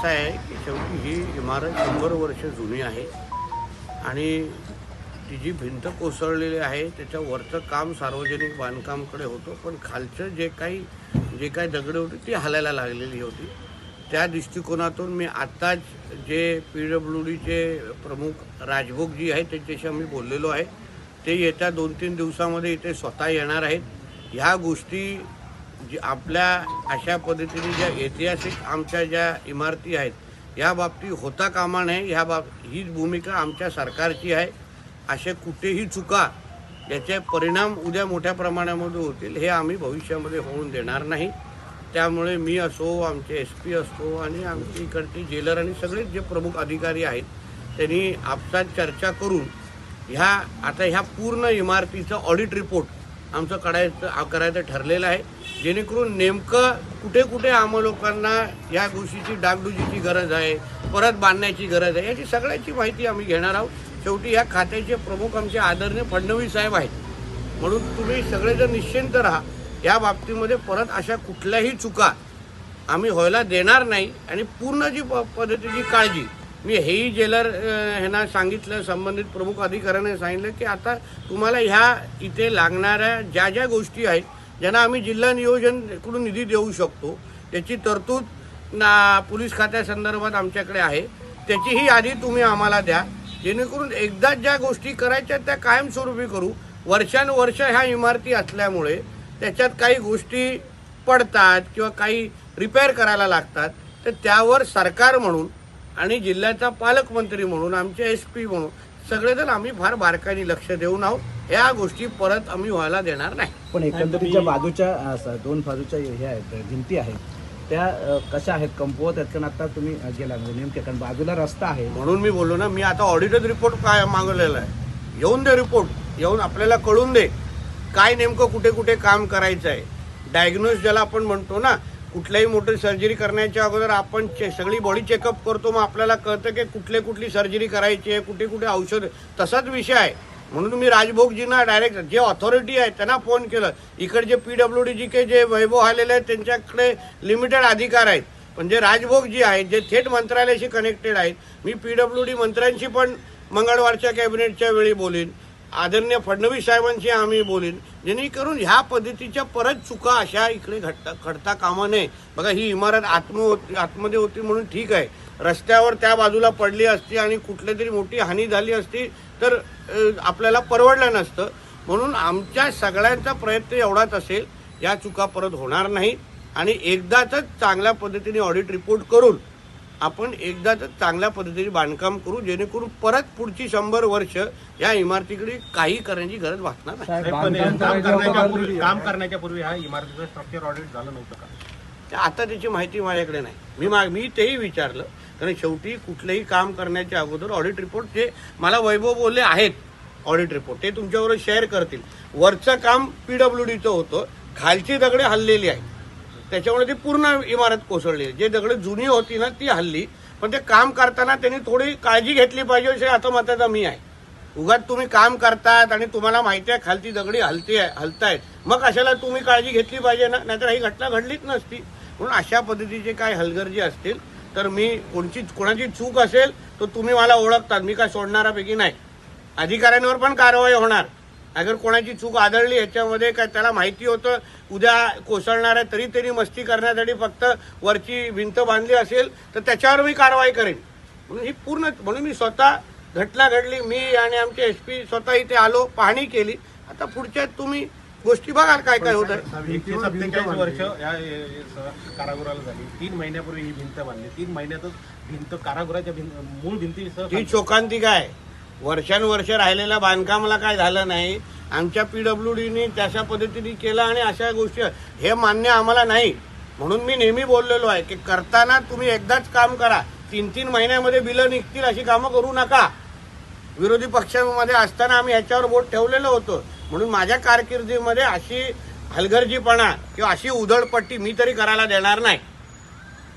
असं आहे की शेवटी ही इमारत शंभर वर्ष जुनी आहे आणि ती जी भिंत कोसळलेली आहे त्याच्या वरचं काम सार्वजनिक बांधकामकडे होतं पण खालचं जे काही जे काही दगडे होती ती हलायला लागलेली होती. त्या दृष्टिकोनातून मी आत्ताच जे पी डब्ल्यू डीचे प्रमुख राजभोगजी आहेत त्यांच्याशी आम्ही बोललेलो आहे. ते येत्या दोन तीन दिवसामध्ये इथे स्वतः येणार आहेत. ह्या गोष्टी आपल्या अशा पद्धतीने ज्या ऐतिहासिक आमच्या ज्या इमारती आहेत या बाबतीत होता कामा नये ह्या बाब हीच भूमिका आमच्या सरकारची आहे. असे कुठेही चुका याचे परिणाम उद्या मोठ्या प्रमाणामध्ये होतील हे आम्ही भविष्यामध्ये होऊन देणार नाही. त्यामुळे मी असो आमचे एस पी असो आणि आमच्या इकडचे जेलर आणि सगळेच जे प्रमुख अधिकारी आहेत त्यांनी आपसात चर्चा करून ह्या आता ह्या पूर्ण इमारतीचं ऑडिट रिपोर्ट आमचं काढायचं करायचं ठरलेलं आहे. जेणेकरून नेमकं कुठे कुठे आम्हा लोकांना या गोष्टीची डागडुजीची गरज आहे परत बांधण्याची गरज आहे याची सगळ्याची माहिती आम्ही घेणार आहोत. शेवटी या खात्याचे प्रमुख आमचे आदरणीय फडणवीस साहेब आहेत. म्हणून तुम्ही सगळेजण निश्चिंत राहा. या बाबतीमध्ये परत अशा कुठल्याही चुका आम्ही व्हायला देणार नाही आणि पूर्ण जी प पद्धतीची काळजी मी हेही जेलर ह्यांना सांगितलं संबंधित प्रमुख अधिकाऱ्याने सांगितलं की आता तुम्हाला ह्या इथे लागणाऱ्या ज्या ज्या गोष्टी आहेत ज्यांना आम्ही जिल्हा नियोजनकडून निधी देऊ शकतो त्याची तरतूद ना पोलीस खात्यासंदर्भात आमच्याकडे आहे. त्याचीही यादी तुम्ही आम्हाला द्या. जेणेकरून एकदा ज्या गोष्टी करायच्या त्या कायमस्वरूपी करू. वर्षानुवर्ष ह्या इमारती असल्यामुळे त्याच्यात काही गोष्टी पडतात किंवा काही रिपेअर करायला लागतात तर त्यावर सरकार म्हणून आणि जिल्ह्याचा पालकमंत्री म्हणून आमचे एस पी म्हणून सगळेजण आम्ही फार बारकाईने लक्ष देऊन आहोत. या गोष्टी परत आम्ही व्हायला देणार नाही. पण एकंदरीत ज्या बाजूच्या दोन बाजूच्या हे आहेत भिंती आहेत. त्या कशा आहेत? कमकुवत आहेत कारण आता तुम्ही गेला म्हणजे नेमके कारण बाजूला रस्ता आहे. म्हणून मी बोललो ना मी आता ऑडिटेड रिपोर्ट काय मागवलेला आहे? येऊन दे रिपोर्ट येऊन आपल्याला कळून दे. काय नेमकं कुठे कुठे काम करायचं आहे डायग्नोज ज्याला आपण म्हणतो ना कुठल्याही मोठी सर्जरी करण्याच्या अगोदर आपण चे सगळी बॉडी चेकअप करतो मग आपल्याला कळतं की कुठले कुठली सर्जरी करायची आहे कुठे कुठे औषध. तसाच विषय आहे. म्हणून मी राजभोगजींना डायरेक्ट जे ऑथॉरिटी आहे त्यांना फोन केलं. इकडचे P W D G K J Vaibhav आलेले आहेत त्यांच्याकडे लिमिटेड अधिकार आहेत. पण जे राजभोग जी आहेत जे थेट मंत्रालयाशी कनेक्टेड आहेत मी पी डब्ल्यू डी मंत्र्यांशी पण मंगळवारच्या कॅबिनेटच्या वेळी बोलेन. आदरणीय फडणवीस साहेबांशी आम्ही बोलीन. जेणेकरून ह्या पद्धतीच्या परत चुका अशा इकडे घडता घडता कामा नये. बघा ही इमारत आत्म होती आतमध्ये होती म्हणून ठीक आहे. रस्त्यावर त्या बाजूला पडली असती आणि कुठली तरी मोठी हानी झाली असती तर आपल्याला परवडलं नसतं. म्हणून आमच्या सगळ्यांचा प्रयत्न एवढाच असेल या चुका परत होणार नाही आणि एकदाच चांगल्या पद्धतीने ऑडिट रिपोर्ट करून आपण एकदाच चांगल्या पद्धतीने बांधकाम करू जेणेकरून परत पुढची शंभर वर्ष या इमारतीकडे काही करण्याची गरज भासणार नाही. साहेब, पण बांधकाम काम करायच्या करण्याच्या अगोदर- पूर्वी काम करण्याच्या पूर्वी ह्या इमारतीचं स्ट्रक्चर ऑडिट झालं नव्हतं का? आता त्याची माहिती माझ्याकडे नाही. मी मा मी तेही विचारलं कारण शेवटी कुठलंही काम करण्याच्या अगोदर ऑडिट रिपोर्ट ते मला वैभव बोलले आहेत ऑडिट रिपोर्ट ते तुमच्याबरोबर शेअर करतील. वरचं काम पी डब्ल्यू डीचं होतं खालची दगडे हल्लेली आहेत. त्याच्यामुळे ती पूर्ण इमारत कोसळली. जे दगड जुनी होती ना ती हल्ली. पण ते काम करताना त्यांनी थोडी काळजी घेतली पाहिजे असे आता मताचा मी आहे. उगाच तुम्ही काम करतात आणि तुम्हाला माहिती आहे खालती दगडी हलती आहे हलतायत. मग अशाला तुम्ही काळजी घेतली पाहिजे ना? नाहीतर ही घटना घडलीच नसती. म्हणून अशा पद्धतीचे काय हलगर्जी असतील तर मी कोणची कोणाची चूक असेल तर तुम्ही मला ओळखतात. मी काय सोडणारापैकी नाही. अधिकाऱ्यांवर पण कारवाई होणार. अगर कोणाची चूक आढळली याच्यामध्ये काय त्याला माहिती होतं उद्या कोसळणार आहे तरी त्यांनी मस्ती करण्यासाठी फक्त वरची भिंत बांधली असेल तर त्याच्यावर मी कारवाई करेन. म्हणून ही पूर्ण म्हणून मी स्वतः घटना घडली. मी आणि आमचे एस पी स्वतः इथे आलो पाहणी केली. आता पुढच्या तुम्ही गोष्टी बघाल काय काय होत आहे सत्तेचाळीस वर्ष या कारागृहाला झाली. तीन महिन्यापूर्वी ही भिंत बांधली. तीन महिन्यातच भिंत कारागृहाच्या भिंत मूळ भिंतीसह ही चोकांतिक आहे वर्षानुवर्ष राहिलेल्या बांधकामाला काय झालं नाही? आमच्या पी डब्ल्यू डीने तशा पद्धतीने केलं आणि अशा गोष्टी हे मान्य आम्हाला नाही. म्हणून मी नेहमी बोललेलो आहे की करताना तुम्ही एकदाच काम करा. तीन तीन महिन्यामध्ये बिलं निघतील अशी कामं करू नका. विरोधी पक्षामध्ये असताना आम्ही ह्याच्यावर बोट ठेवलेलं होतं. म्हणून माझ्या कारकिर्दीमध्ये अशी हलगर्जीपणा किंवा अशी उधळपट्टी मी तरी करायला देणार नाही.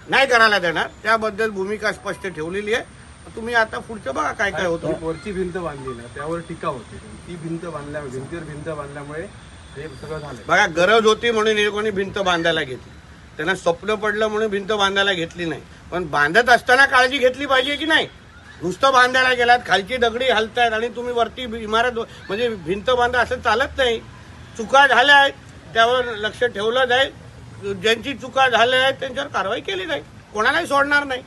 नाही करायला देणार. त्याबद्दल भूमिका स्पष्ट ठेवलेली आहे. तुम्ही आता पुढचं बघा काय काय होतं. वरची भिंत बांधली ना त्यावर टीका होती. ती भिंत बांधल्या भिंतीवर भिंत बांधल्यामुळे हे सगळं झालं. बघा गरज होती म्हणून हे कोणी भिंत बांधायला घेतली. त्यांना स्वप्न पडलं म्हणून भिंत बांधायला घेतली नाही. पण बांधत असताना काळजी घेतली पाहिजे की नाही? नुसतं बांधायला गेलात खालची दगडी हलतायत आणि तुम्ही वरती इमारत म्हणजे भिंत बांधा असं चालत नाही. चुका झाल्या आहेत त्यावर लक्ष ठेवलं जाईल. ज्यांची चुका झाल्या आहेत त्यांच्यावर कारवाई केली जाईल. कोणालाही सोडणार नाही.